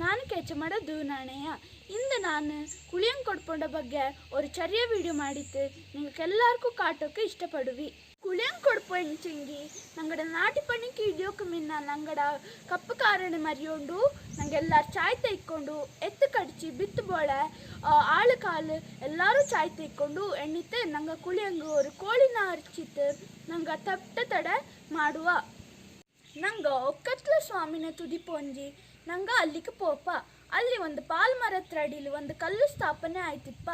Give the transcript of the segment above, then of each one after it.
ನಾನು ಕೆಚ್ ಮಾಡದು ನಾಣಯ ಇಂದ ನಾನು ಕುಳಿಯಂಗ ಕೊಡ್ಪೊಂಡ ಬಗ್ಗೆ ಅವರ ಚರಿಯ ವಿಡಿಯೋ ಮಾಡಿತ್ ನಿಂಗಕ್ಕೆಲ್ಲಾರ್ಗೂ ಕಾಟೋಕ ಇಷ್ಟಪಡುವಿ ಪಡವಿ ಕುಳಿಯಂ ಕೊಡ್ಪು ಎಣ್ಚಂಗಿ ನಂಗಡ ನಾಟಿಪಣಿ ಕೀಳ್ಯೋಕು ಮಿನ್ನ ನಂಗಡ ಕಪ್ಪು ಕಾರಣ ಮರಿಗೊಂಡು ನಂಗೆಲ್ಲಾರ್ ಚಾಯ್ತ ಇಕ್ಕೊಂಡು ಎತ್ತ್ ಕಡಿಚಿ ಬಿತ್ತ್ ಬೋಳ ಆ ಆಳ ಕಾಲು ಎಲ್ಲಾರು ಚಾಯ್ತ ಇಕ್ಕೊಂಡು ಎಣ್ಣಿತೆ ನಂಗ ಕುಳಿಯಂಗ ಒರ್ ಕೋಳಿನ ಅರ್ಚಿತ್ ನಂಗ ತಟ್ಟ ತಡೆ ಮಾಡುವ ನಂಗ ಒಕ್ಕತ್ಲು ಸ್ವಾಮಿನ ತುದಿ ತುದಿಪೊಂಜಿ ನಂಗೆ ಅಲ್ಲಿಗೆ ಪೋಪ ಅಲ್ಲಿ ಒಂದು ಪಾಲ್ ಮರತ್ರಡಿಲಿ ಒಂದು ಕಲ್ಲು ಸ್ಥಾಪನೆ ಆಯ್ತಿಪ್ಪ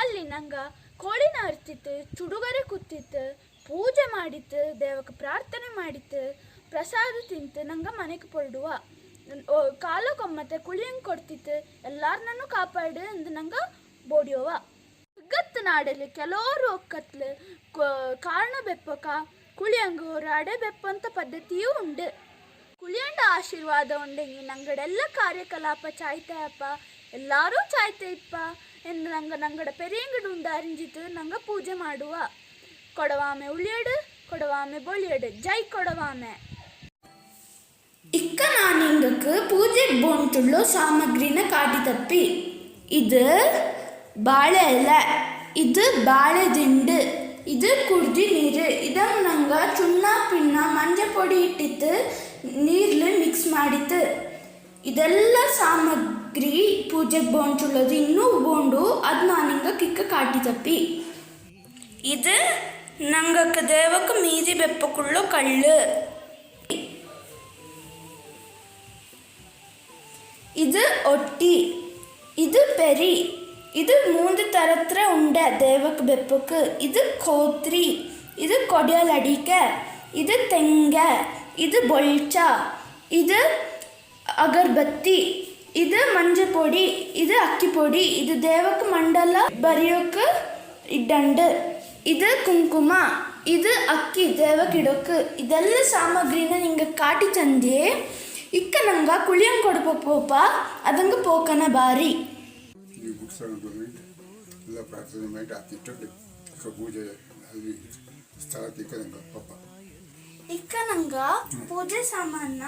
ಅಲ್ಲಿ ನಂಗೆ ಕೋಳಿನ ಅರ್ತಿತ್ತು ಚುಡುಗರೆ ಕೂತಿತ್ತು ಪೂಜೆ ಮಾಡಿತ್ತು ದೇವಕ್ಕೆ ಪ್ರಾರ್ಥನೆ ಮಾಡಿತ್ತು ಪ್ರಸಾದ ತಿಂತು ನಂಗೆ ಮನೆಗೆ ಪೊರಡುವ ಕಾಲಕ್ಕೊಮ್ಮತ್ತೆ ಕುಳಿಯಂಗೆ ಕೊಡ್ತಿತ್ತು ಎಲ್ಲಾರನ್ನೂ ಕಾಪಾಡು ಅಂದು ನಂಗೆ ಬೋಡಿಯೋವ ಗತ್ತು ನಾಡಲ್ಲಿ ಕೆಲವರು ಒಕ್ಕತ್ಲು ಕಾರಣ ಬೆಪ್ಪಕ ಕುಳಿಯಂಗ್ ಅಡೆ ಬೆಪ್ಪಂತ ಪದ್ಧತಿಯೂ ಉಂಡು ಹುಲಿಯಂಡ ಆಶೀರ್ವಾದ ಉಂಡೆಂಗಿ ನಂಗಡೆಲ್ಲ ಕಾರ್ಯಕಲಾಪ ಚಾಯ್ತೆ ಅಪ್ಪ ಎಲ್ಲರೂ ಚಾಯ್ತೆ ಇಪ್ಪ ಎಂದು ನಂಗೆ ನಂಗಡ ಪೆರಿಯಂಗಡು ಉಂಡು ಅರಿಂಜಿತು ನಂಗೆ ಪೂಜೆ ಮಾಡುವ ಕೊಡವಾಮೆ ಉಳಿಯಡು ಕೊಡವಾಮೆ ಬೊಳಿಯಡು ಜೈ ಕೊಡವಾಮೆ ಇಕ್ಕ நான் எங்களுக்கு பூஜை போன்ட்டுள்ள சாமக்ரின காட்டி ಇದು ಬಾಳೆ ಅಲ್ಲ ಇದು ಬಾಳೆ ದಿಂಡು ಇದು ಕುಡ್ದಿ ನೀರು ಇದನ್ನು ನಂಗ ಚುಣ್ಣ ಪಿಣ್ಣ ಮಂಜ ಪೊಡಿ ಇಟ್ಟಿತ್ತು ನೀರಲ್ಲಿ ಮಿಕ್ಸ್ ಮಾಡಿತ್ತು ಇದೆಲ್ಲ ಸಾಮಗ್ರಿ ಪೂಜೆಗೆ ಬೋಂಚುಳ್ಳದು ಇನ್ನೂ ಬೋಂಡು ಅದು ನಾನಿಂಗ கிக்க ಕಾಟಿ ತಪ್ಪಿ இது நங்கக்கு தேவக்கு மீதி வெப்பக்குள்ள கல்லு இது ஒட்டி இது பெரி இது மூன்று தரத்துல உண்ட தேவக்கு வெப்புக்கு இது கோத்ரி இது கொடியால் அடிக்க இது தெங்க இது பொல்ச்சா இது ಅಗರ್ಬತ್ತಿ ಇದು ಮಂಜು ಪೊಡಿ ಇದು ಅಕ್ಕಿ ಪೊಡಿ ಇದು ದೇವಕ್ಕೆ ಮಂಡಲ ಬರೆಯೋಕೆ ಇಡ್ಡಂಡು ಇದು ಕುಂಕುಮ ಇದು ಅಕ್ಕಿ ದೇವಕ್ಕೆ ಇಡೋಕೆ ಇದೆಲ್ಲ ಸಾಮಗ್ರಿನ ನಿಂಗೆ ಕಾಟಿ ತಂದೆ ಇಕ್ಕ ನಂಗೆ ಕುಳಿಯಂ ಕೊಡ್ಬೋಪ ಅದಂಗೆ ಪೋಕನ ಬಾರಿ ಎಲ್ಲ ಪ್ರಾರ್ಥನೆ ಮಾಡಿ ಆತಿಟ್ಟು ಪೂಜೆ ಅಲ್ಲಿ ಸ್ಥಳ ತಿಕ್ಕ ನಂಗೆ ಪಪ್ಪ ನಂಗ ಪೂಜೆ ಸಾಮಾನ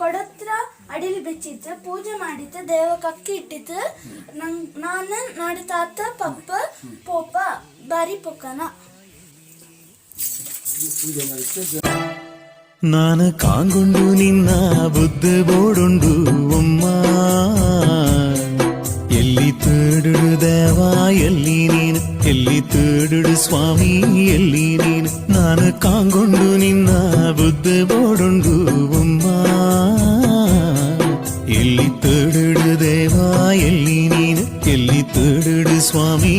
ಕೊಡತ್ರ ಅಡಿಲಿ ಬೆಚ್ಚಿದ್ದ ಪೂಜೆ ಮಾಡಿದ್ದ ದೇವ ಕಕ್ಕಿ ಇಟ್ಟಿತ್ತು ನಂಗ್ ನಾನು ನಾಡು ತಾತ ಪಪ್ಪ ಪೋಪ ಬಾರಿ ಪೊಕ್ಕನ ನಾನು ಕಾಂಗುಂಡು ನಿನ್ನ ಬುದ್ಧ ಬೋಡುಂಡು ಎಲ್ಲಿ ತೇಡುಡು ದೇವಾ ಎಲ್ಲಿ ನೀ ಎಲ್ಲಿ ತೇಡುಡು ಸ್ವಾಮಿ ಎಲ್ಲಿ ನೀನು ನಾನು ಕಾಂಗೊಂಡು ನಿನ್ನ ಬುದ್ಧ ಬೋಡೊಂಡು ಅಮ್ಮ ಎಲ್ಲಿ ತೇಡುಡು ದೇವ ಎಲ್ಲಿ ನೀನು ಎಲ್ಲಿ ತೇಡುಡು ಸ್ವಾಮಿ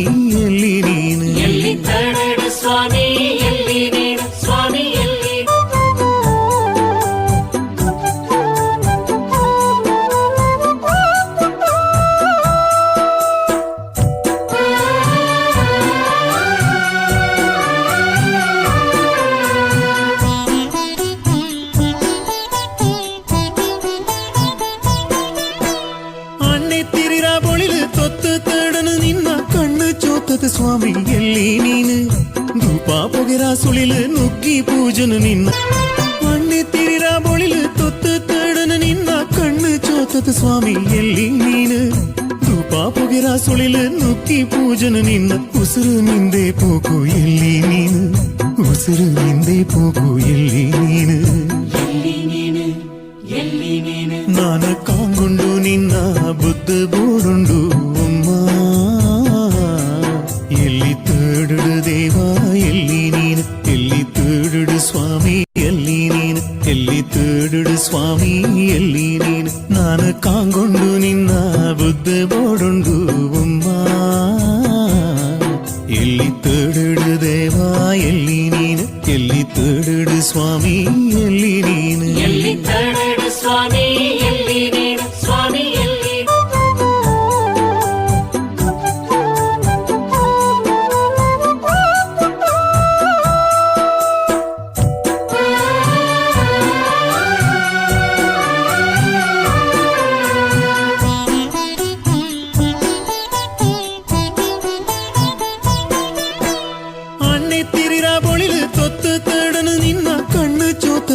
ಆಗೋದು ಸ್ವಾಮಿ ಎಲ್ಲಿ ನೀನು ಧೂಪ ಪೊಗೆರ ಸುಳಿಲು ನುಗ್ಗಿ ಪೂಜನು ನಿನ್ನ ಮಣ್ಣೆ ತೀರ ಬೊಳಿಲು ತೊತ್ತು ತಡನು ನಿನ್ನ ಕಣ್ಣು ಚೋತದು ಸ್ವಾಮಿ ಎಲ್ಲಿ ನೀನು ಧೂಪ ಪೊಗೆರ ಸುಳಿಲು ನುಗ್ಗಿ ಪೂಜನು ನಿನ್ನ ಉಸಿರು ನಿಂದೆ ಪೋಕು ಎಲ್ಲಿ ನೀನು ಉಸಿರು ನಿಂದೆ ಪೋಕು ಎಲ್ಲಿ ನೀನು ನಾನು ಕಾಂಗುಂಡು ನಿನ್ನ ಬುದ್ಧ ಬೋರುಂಡು ಎಲ್ಲಿ ನೀನು ನಾನು ಕಾಂಗೊಂಡು ನಿನ್ನ ಬುದ್ಧ ಬೋಡೊಂಡು ಉಮ್ಮ ಎಲ್ಲಿ ತೇಡಿಡು ದೇವಾ ಎಲ್ಲಿ ನೀನು ಎಲ್ಲಿ ತೇಡಿಡು ಸ್ವಾಮಿ ಎಲ್ಲಿ ನೀನು ಎಲ್ಲಿ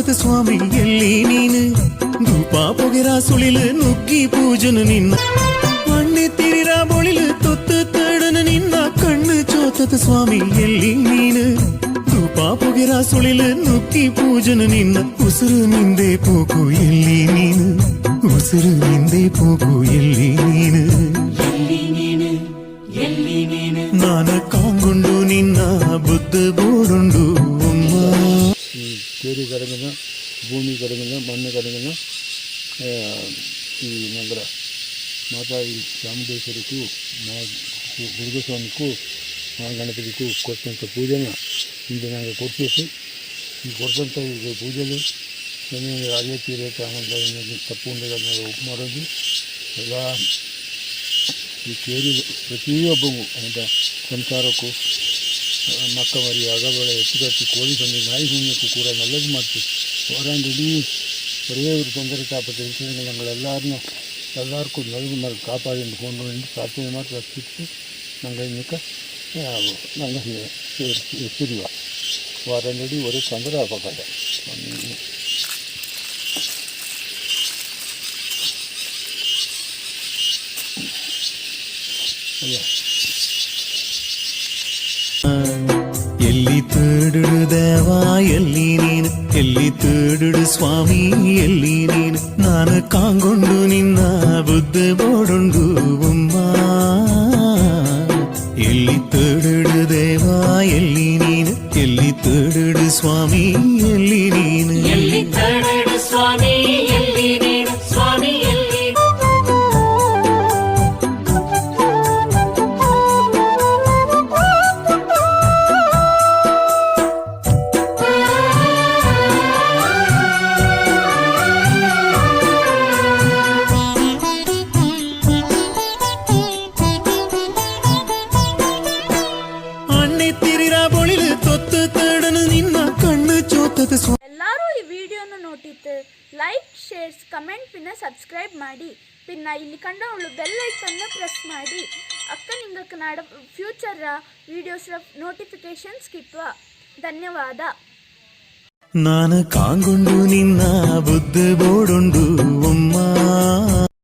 ಆತದ ಸ್ವಾಮಿ ಎಲ್ಲಿ ನೀನು ಧೂಪ ಪೊಗೆರ ಸುಳಿಲು ನುಗ್ಗಿ ಪೂಜನು ನಿನ್ನ ಮಣ್ಣೆ ತಿರಿರ ಬೊಳಿಲು ತೊತ್ತು ತಡನು ನಿನ್ನ ಕಣ್ಣು ಚೋತದ ಸ್ವಾಮಿ ಎಲ್ಲಿ ನೀನು ಧೂಪ ಪೊಗೆರ ಸುಳಿಲು ನುಗ್ಗಿ ಪೂಜನು ನಿನ್ನ ಉಸಿರು ನಿಂದೆ ಪೋಗು ಎಲ್ಲಿ ನೀನು ಉಸಿರು ನಿಂದೆ ಪೋಗು ಎಲ್ಲಿ ನೀನು ನಾನ ಕಾಂಗುಂಡು ನಿನ್ನ ಬುದ್ಧ ಬೋಡುಂಡು ಬೇರೆ ಕಡೆಗಿಂದ ಭೂಮಿ ಕಡೆಗಿಂದ ಮಣ್ಣು ಕಡೆಗಿಂದ ಈ ನಗರ మాతా ఈ చాముండేశ్వరికు మా గురుగస్వామికు మా గణపతికు కొత్తంత పూజన ఇంత నాకు కొట్టేసి ఈ కొత్తంత ఈ పూజలు నేను అదే తీరే కామంటే తప్పు ఉండదు నాకు ఉప్మా రోజు ఈ కేరు ప్రతి ఒబ్బము అంటే సంసారకు மக்கவரி அகவலை எச்சுக்கச்சி கோழி சந்தை நாய் குஞ்சுக்கு கூட நல்லது மாற்றி ஓராண்டடி ஒரே ஒரு தொந்தரவு காப்பாற்ற விஷயங்கள் நாங்கள் எல்லாரும் எல்லாருக்கும் நல்லது மாதிரி காப்பாடி என்று கொண்டு வந்து சாத்தியமாக ரசித்து நாங்கள் இன்னைக்கு நாங்கள் பிரிவா வாரண்டடி ஒரு தொந்தரவு பார்க்கலாம் ஐயா ಎಲ್ಲಿ ತೇಡುಡು ದೇವ ಎಲ್ಲಿ ನೀನು ಎಲ್ಲಿ ತೇಡುಡು ಸ್ವಾಮಿ ಎಲ್ಲಿ ನೀನು ನಾನು ಕಾಂಗೊಂಡು ನಿನ್ನ ಬುದ್ಧ ಬೋಡುಂಡು ಉಮ್ಮ ಎಲ್ಲಿ ಕಮೆಂಟ್ ಪಿನ್ನ ಸಬ್ಸ್ಕ್ರೈಬ್ ಮಾಡಿ ಪಿನ್ನ ಇಲ್ಲಿ ಕಂಡ ಅವಳು ಬೆಲ್ಲೈಕನ್ನು ಪ್ರೆಸ್ ಮಾಡಿ ಅಕ್ಕ ನಿಂಗ ಕನ್ನಡ ಫ್ಯೂಚರ ವೀಡಿಯೋಸ್ರ ನೋಟಿಫಿಕೇಶನ್ಸ್ ಕಿತ್ವ ಧನ್ಯವಾದ ನಾನು ಕಾಂಗೊಂಡು ನಿನ್ನ ಬುದ್ಧ ಬೋಡುಂಡು